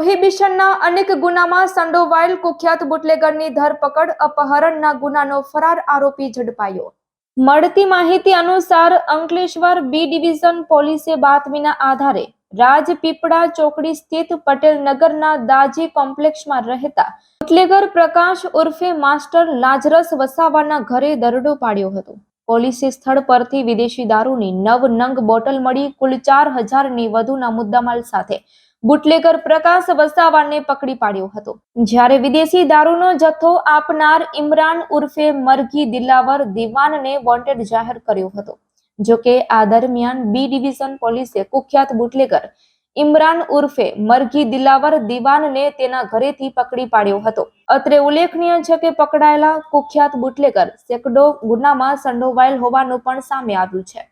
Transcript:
પ્રોહિબિશનના અનેક ગુનામાં સંડોવાયેલ કુખ્યાત બુટલેગરની ધરપકડ, અપહરણના ગુનાનો ફરાર આરોપી ઝડપાયો. મળતી માહિતી અનુસાર અંકલેશ્વર બી ડિવિઝન પોલીસે બાતમીના આધારે રાજપીપળા ચોકડી સ્થિત પટેલ નગરના દાજી કોમ્પ્લેક્ષમાં રહેતા બુટલેગર પ્રકાશ ઉર્ફે માસ્ટર લાજરસ વસાવાના ઘરે દરોડો પાડ્યો હતો. પોલીસે સ્થળ પરથી વિદેશી દારૂની નવ નંગ બોટલ મળી કુલ ચાર હજારની વધુના મુદ્દામાલ સાથે. બુટલેગર પ્રકાશ વસાવાને પકડી પાડ્યો હતો. જ્યારે વિદેશી દારૂનો જથ્થો આપનાર ઇમરાન ઉર્ફે મરઘી દિલાવર દિવાનને વોન્ટેડ જાહેર કર્યો હતો. જોકે આ દરમિયાન બી ડિવિઝન પોલીસે કુખ્યાત બુટલેગર ઇમરાન ઉર્ફે મરઘી દિલાવર દિવાનને તેના ઘરેથી પકડી પાડ્યો હતો. અત્રે ઉલ્લેખનીય છે કે પકડાયેલા કુખ્યાત બુટલેગર સેકડો ગુનામાં સંડોવાયેલ હોવાનું પણ સામે આવ્યું છે.